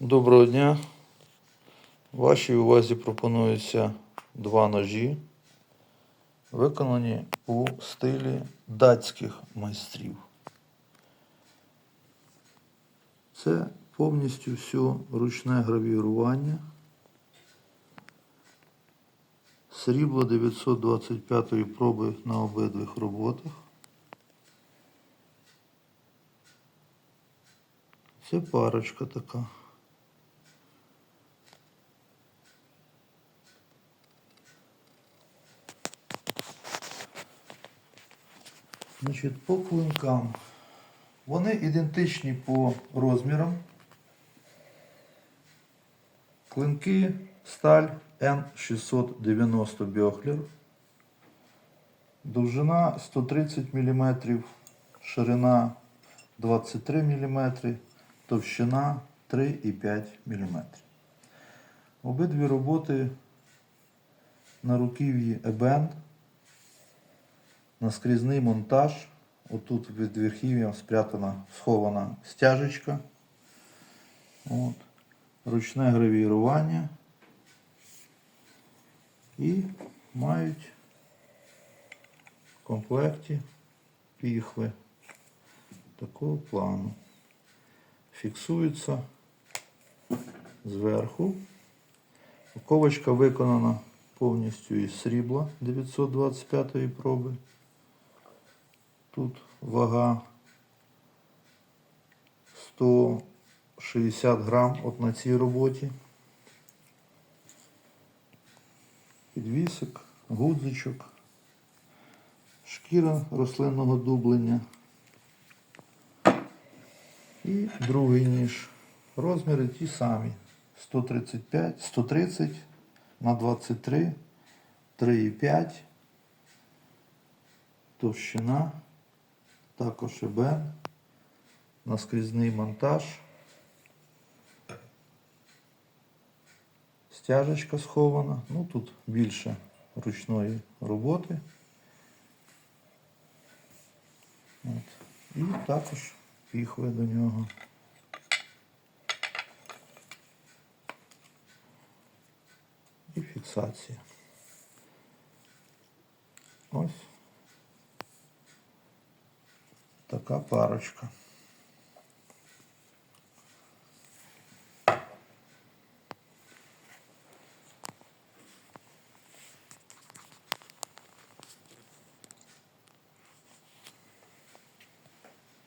Доброго дня. Вашій увазі пропонуються два ножі, виконані у стилі датських майстрів. Це повністю все ручне гравірування. Срібло 925 проби на обидвих роботах. Це парочка така. Значить, по клинкам. Вони ідентичні по розмірам. Клинки сталь N690 Бьохлер. Довжина 130 мм, ширина 23 мм, товщина 3,5 мм. Обидві роботи на руків'ї ебен, наскрізний монтаж. Отут від верхів'я спрятана, схована стяжечка. От. Ручне гравірування. І мають в комплекті піхви такого плану. Фіксується зверху. Ковочка виконана повністю із срібла 925 проби. Тут вага 160 грам от на цій роботі. Підвісик, гудзичок, шкіра рослинного дублення. І другий ніж. Розміри ті самі. 135, 130 на 23, 3,5. Товщина. Також ебен. Наскрізний монтаж. Стяжечка схована. Ну тут більше ручної роботи. От. І також піхви до нього. І фіксація. Ось така парочка.